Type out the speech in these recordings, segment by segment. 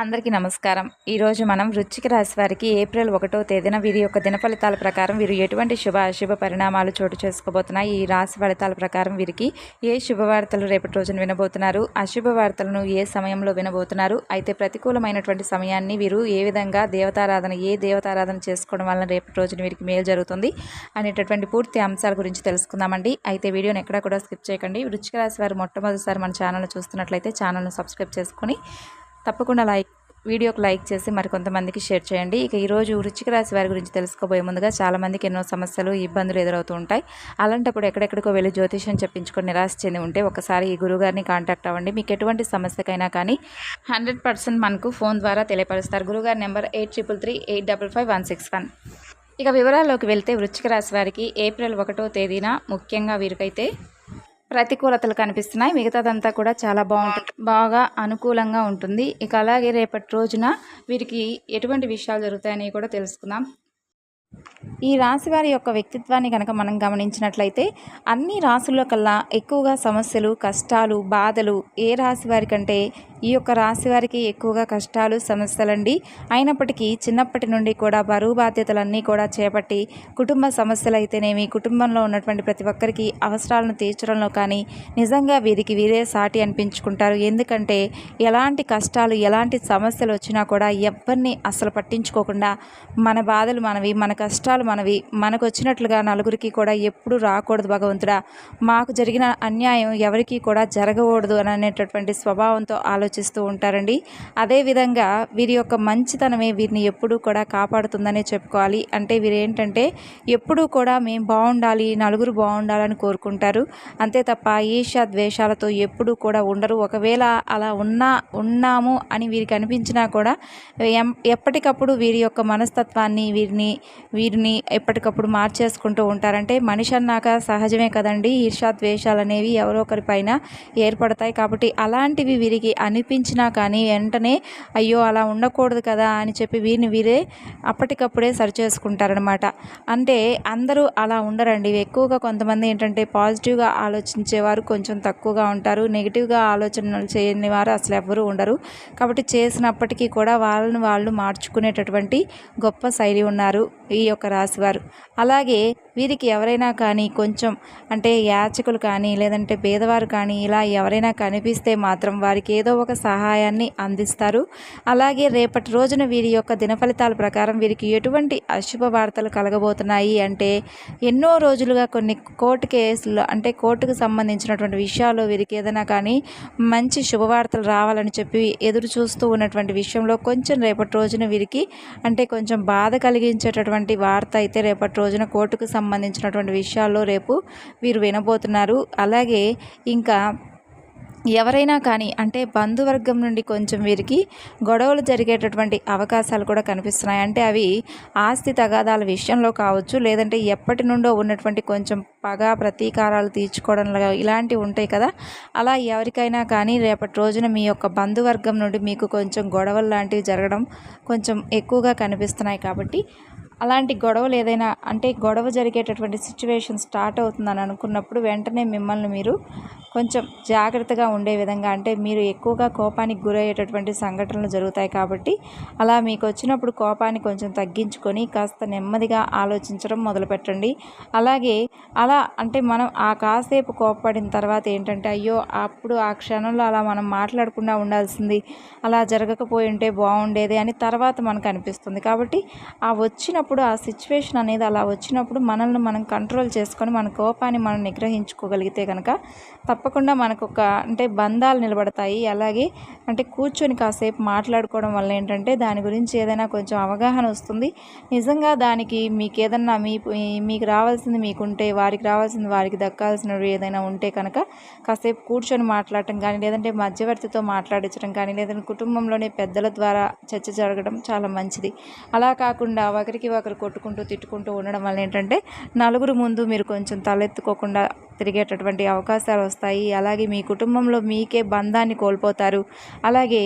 అందరికీ నమస్కారం. ఈరోజు మనం వృచ్చిక రాశి వారికి ఏప్రిల్ ఒకటో తేదీన వీరి యొక్క దిన ఫలితాల ప్రకారం వీరు ఎటువంటి శుభ అశుభ పరిణామాలు చోటు చేసుకోబోతున్నాయి? ఈ రాశి ఫలితాల ప్రకారం వీరికి ఏ శుభవార్తలు రేపటి రోజున వినబోతున్నారు? అశుభ వార్తలను ఏ సమయంలో వినబోతున్నారు? అయితే ప్రతికూలమైనటువంటి సమయాన్ని వీరు ఏ విధంగా దేవతారాధన ఏ దేవతారాధన చేసుకోవడం వలన రేపటి రోజున వీరికి మేలు జరుగుతుంది అనేటటువంటి పూర్తి అంశాల గురించి తెలుసుకుందామండి. అయితే వీడియోని ఎక్కడా కూడా స్కిప్ చేయకండి. వృచ్చిక రాశి వారు మొట్టమొదటిసారి మన ఛానల్ చూస్తున్నట్లయితే ఛానల్ను సబ్స్క్రైబ్ చేసుకొని తప్పకుండా లైక్ వీడియోకి లైక్ చేసి మరికొంతమందికి షేర్ చేయండి. ఇక ఈరోజు వృచ్చిక రాశి వారి గురించి తెలుసుకోబోయే ముందుగా చాలామందికి ఎన్నో సమస్యలు ఇబ్బందులు ఎదురవుతూ ఉంటాయి అలాంటప్పుడు ఎక్కడెక్కడికో వెళ్ళి జ్యోతిష్యం చెప్పించుకొని నిరాశ చెంది ఉంటే ఒకసారి ఈ గురుగారిని కాంటాక్ట్ అవ్వండి. మీకు ఎటువంటి సమస్యకైనా కానీ హండ్రెడ్ పర్సెంట్ మనకు ఫోన్ ద్వారా తెలియపరుస్తారు. గురుగారి number eight triple three eight double five one six one. ఇక వివరాల్లోకి వెళ్తే వృచ్చిక రాశి వారికి ఏప్రిల్ ఒకటో తేదీన ముఖ్యంగా వీరికైతే ప్రతికూలతలు కనిపిస్తున్నాయి. మిగతాదంతా కూడా చాలా బాగుంటుంది. బాగా అనుకూలంగా ఉంటుంది. ఇక అలాగే రేపటి రోజున వీరికి ఎటువంటి విషయాలు జరుగుతాయని కూడా తెలుసుకుందాం. ఈ రాశి వారి యొక్క వ్యక్తిత్వాన్ని కనుక మనం గమనించినట్లయితే అన్ని రాసుల్లో కల్లా ఎక్కువగా సమస్యలు కష్టాలు బాధలు ఏ రాశి వారి కంటే ఈ యొక్క రాశి వారికి ఎక్కువగా కష్టాలు సమస్యలండి. అయినప్పటికీ చిన్నప్పటి నుండి కూడా బరువు బాధ్యతలన్నీ కూడా చేపట్టి కుటుంబ సమస్యలు అయితేనేమి కుటుంబంలో ఉన్నటువంటి ప్రతి ఒక్కరికి అవసరాలను తీర్చడంలో కానీ నిజంగా వీరికి వీరే సాటి అనిపించుకుంటారు. ఎందుకంటే ఎలాంటి కష్టాలు ఎలాంటి సమస్యలు వచ్చినా కూడా ఎవరిని అసలు పట్టించుకోకుండా మన బాధలు మనవి మన కష్టాలు మనవి మనకు వచ్చినట్లుగా నలుగురికి కూడా ఎప్పుడు రాకూడదు భగవంతుడా. మాకు జరిగిన అన్యాయం ఎవరికీ కూడా జరగకూడదు అని అనేటటువంటి స్వభావంతో ఆలోచిస్తూ ఉంటారండి. అదేవిధంగా వీరి యొక్క మంచితనమే వీరిని ఎప్పుడూ కూడా కాపాడుతుందనే చెప్పుకోవాలి. అంటే వీరు ఏంటంటే ఎప్పుడూ కూడా మేము బాగుండాలి నలుగురు బాగుండాలని కోరుకుంటారు. అంతే తప్ప ఈర్ష ద్వేషాలతో ఎప్పుడూ కూడా ఉండరు. ఒకవేళ అలా ఉన్నా ఉన్నాము అని వీరికి అనిపించినా కూడా ఎం- ఎప్పటికప్పుడు వీరి యొక్క మనస్తత్వాన్ని వీరిని వీరిని ఎప్పటికప్పుడు మార్చేసుకుంటూ ఉంటారంటే మనిషి అన్నాక సహజమే కదండి. ఈర్షా ద్వేషాలు అనేవి ఎవరో ఒకరిపైన ఏర్పడతాయి కాబట్టి అలాంటివి వీరికి అనిపించినా కానీ వెంటనే అయ్యో అలా ఉండకూడదు కదా అని చెప్పి వీరిని వీరే అప్పటికప్పుడే సరిచేసుకుంటారనమాట అంటే అందరూ అలా ఉండరండి. ఎక్కువగా కొంతమంది ఏంటంటే పాజిటివ్గా ఆలోచించేవారు కొంచెం తక్కువగా ఉంటారు. నెగిటివ్గా ఆలోచనలు చేయని వారు అసలు ఎవ్వరూ ఉండరు. కాబట్టి చేసినప్పటికీ కూడా వాళ్ళని వాళ్ళు మార్చుకునేటటువంటి గొప్ప శైలి ఉన్నారు ఈ యొక్క రాశివారు. అలాగే వీరికి ఎవరైనా కానీ కొంచెం అంటే యాచకులు కానీ లేదంటే పేదవారు కానీ ఇలా ఎవరైనా కనిపిస్తే మాత్రం వారికి ఏదో ఒక సహాయాన్ని అందిస్తారు. అలాగే రేపటి రోజున వీరి యొక్క దినఫలితాల ప్రకారం వీరికి ఎటువంటి అశుభ వార్తలు కలగబోతున్నాయి అంటే ఎన్నో రోజులుగా కొన్ని కోర్టు కేసులు అంటే కోర్టుకు సంబంధించినటువంటి విషయాలు వీరికి ఏదైనా కానీ మంచి శుభవార్తలు రావాలని చెప్పి ఎదురు చూస్తూ ఉన్నటువంటి విషయంలో కొంచెం రేపటి రోజున వీరికి అంటే కొంచెం బాధ కలిగించేటటువంటి వార్త అయితే రేపటి రోజున కోర్టుకు సంబంధించినటువంటి విషయాల్లో రేపు వీరు వినబోతున్నారు. అలాగే ఇంకా ఎవరైనా కానీ అంటే బంధువర్గం నుండి కొంచెం వీరికి గొడవలు జరిగేటటువంటి అవకాశాలు కూడా కనిపిస్తున్నాయి. అంటే అవి ఆస్తి తగాదాల విషయంలో కావచ్చు లేదంటే ఎప్పటి నుండో ఉన్నటువంటి కొంచెం పగ ప్రతీకారాలు తీర్చుకోవడంలో ఇలాంటివి ఉంటాయి కదా. అలా ఎవరికైనా కానీ రేపటి రోజున మీ యొక్క బంధువర్గం నుండి మీకు కొంచెం గొడవలు లాంటివి జరగడం కొంచెం ఎక్కువగా కనిపిస్తున్నాయి కాబట్టి అలాంటి గొడవలు ఏదైనా అంటే గొడవ జరిగేటటువంటి సిచ్యువేషన్ స్టార్ట్ అవుతుందని అనుకున్నప్పుడు వెంటనే మిమ్మల్ని మీరు కొంచెం జాగ్రత్తగా ఉండే విధంగా అంటే మీరు ఎక్కువగా కోపానికి గురయ్యేటటువంటి సంఘటనలు జరుగుతాయి కాబట్టి అలా మీకు వచ్చినప్పుడు కోపాన్ని కొంచెం తగ్గించుకొని కాస్త నెమ్మదిగా ఆలోచించడం మొదలుపెట్టండి. అలాగే అలా అంటే మనం ఆ కాసేపు కోపపడిన తర్వాత ఏంటంటే అయ్యో అప్పుడు ఆ క్షణంలో అలా మనం మాట్లాడకుండా ఉండాల్సింది అలా జరగకపోయి ఉంటే బాగుండేది అని తర్వాత మనకు అనిపిస్తుంది. కాబట్టి ఆ వచ్చిన వచ్చినప్పుడు ఆ సిచ్యువేషన్ అనేది అలా వచ్చినప్పుడు మనల్ని మనం కంట్రోల్ చేసుకొని మన కోపాన్ని మనం నిగ్రహించుకోగలిగితే కనుక తప్పకుండా మనకు ఒక అంటే బంధాలు నిలబడతాయి. అలాగే అంటే కూర్చొని కాసేపు మాట్లాడుకోవడం వల్ల ఏంటంటే దాని గురించి ఏదైనా కొంచెం అవగాహన వస్తుంది. నిజంగా దానికి మీకు ఏదన్నా మీ మీకు రావాల్సింది మీకుంటే వారికి రావాల్సింది వారికి దక్కాల్సినవి ఏదైనా ఉంటే కనుక కాసేపు కూర్చొని మాట్లాడటం కానీ లేదంటే మధ్యవర్తితో మాట్లాడించడం కానీ లేదంటే కుటుంబంలోనే పెద్దల ద్వారా చర్చ జరగడం చాలా మంచిది. అలా కాకుండా ఒకరికి ఒకరు కొట్టుకుంటూ తిట్టుకుంటూ ఉండడం వల్ల ఏంటంటే నలుగురు ముందు మీరు కొంచెం తలెత్తుకోకుండా తిరిగేటటువంటి అవకాశాలు వస్తాయి. అలాగే మీ కుటుంబంలో మీకే బంధాన్ని కోల్పోతారు. అలాగే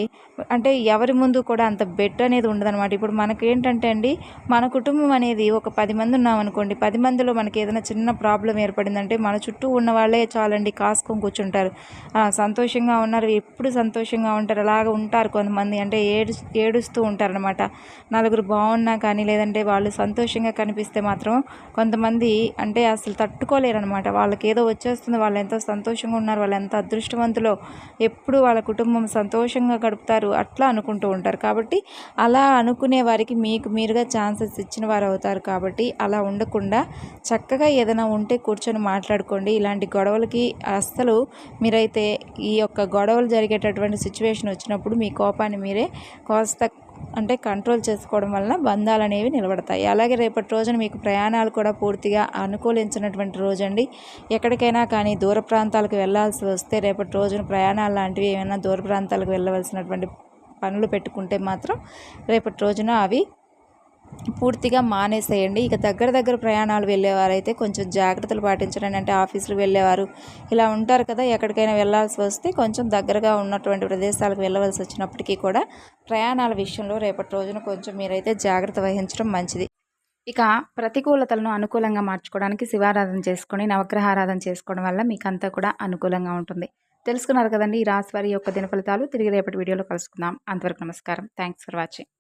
అంటే ఎవరి ముందు కూడా అంత బెట్ అనేది ఉండదన్నమాట. ఇప్పుడు మనకేంటంటే అండి మన కుటుంబం అనేది ఒక పది మంది ఉన్నామనుకోండి పది మందిలో మనకి ఏదైనా చిన్న ప్రాబ్లం ఏర్పడిందంటే మన చుట్టూ ఉన్న వాళ్ళే చాలండి కాసుకొని కూర్చుంటారు. సంతోషంగా ఉన్నారు ఎప్పుడు సంతోషంగా ఉంటారు అలాగ ఉంటారు కొంతమంది. అంటే ఏడు ఏడుస్తూ ఉంటారనమాట నలుగురు బాగున్నా కానీ లేదంటే వాళ్ళు సంతోషంగా కనిపిస్తే మాత్రం కొంతమంది అంటే అసలు తట్టుకోలేరు అనమాట వాళ్ళకి ఏదో వచ్చేస్తుంది వాళ్ళు ఎంతో సంతోషంగా ఉన్నారు వాళ్ళు ఎంత అదృష్టవంతులో ఎప్పుడు వాళ్ళ కుటుంబం సంతోషంగా గడుపుతారు అట్లా అనుకుంటూ ఉంటారు. కాబట్టి అలా అనుకునే వారికి మీకు మీరుగా ఛాన్సెస్ ఇచ్చిన వారు అవుతారు కాబట్టి అలా ఉండకుండా చక్కగా ఏదైనా ఉంటే కూర్చొని మాట్లాడుకోండి. ఇలాంటి గొడవలకి అస్సలు మీరైతే ఈ యొక్క గొడవలు జరిగేటటువంటి సిచ్యువేషన్ వచ్చినప్పుడు మీ కోపాన్ని మీరే కాస్త అంటే కంట్రోల్ చేసుకోవడం వలన బంధాలు అనేవి నిలబడతాయి. అలాగే రేపటి రోజున మీకు ప్రయాణాలు కూడా పూర్తిగా అనుకూలించినటువంటి రోజు అండి ఎక్కడికైనా కానీ దూర ప్రాంతాలకు వెళ్ళాల్సి వస్తే రేపటి రోజున ప్రయాణాలు లాంటివి ఏమైనా దూర ప్రాంతాలకు వెళ్ళవలసినటువంటి పనులు పెట్టుకుంటే మాత్రం రేపటి రోజున అవి పూర్తిగా మానేసేయండి. ఇక దగ్గర దగ్గర ప్రయాణాలు వెళ్ళేవారైతే కొంచెం జాగ్రత్తలు పాటించడం. అంటే ఆఫీసులకు వెళ్ళేవారు ఇలా ఉంటారు కదా ఎక్కడికైనా వెళ్ళాల్సి వస్తే కొంచెం దగ్గరగా ఉన్నటువంటి ప్రదేశాలకు వెళ్ళవలసి వచ్చినప్పటికీ కూడా ప్రయాణాల విషయంలో రేపటి రోజున కొంచెం మీరైతే జాగ్రత్త వహించడం మంచిది. ఇక ప్రతికూలతలను అనుకూలంగా మార్చుకోవడానికి శివారాధన చేసుకొని నవగ్రహారాధన చేసుకోవడం వల్ల మీకంతా కూడా అనుకూలంగా ఉంటుంది. తెలుసుకున్నారు కదండి ఈ రాశి వారి యొక్క దిన ఫలితాలు తిరిగి రేపటి వీడియోలో కలుసుకుందాం. అంతవరకు నమస్కారం. Thanks for watching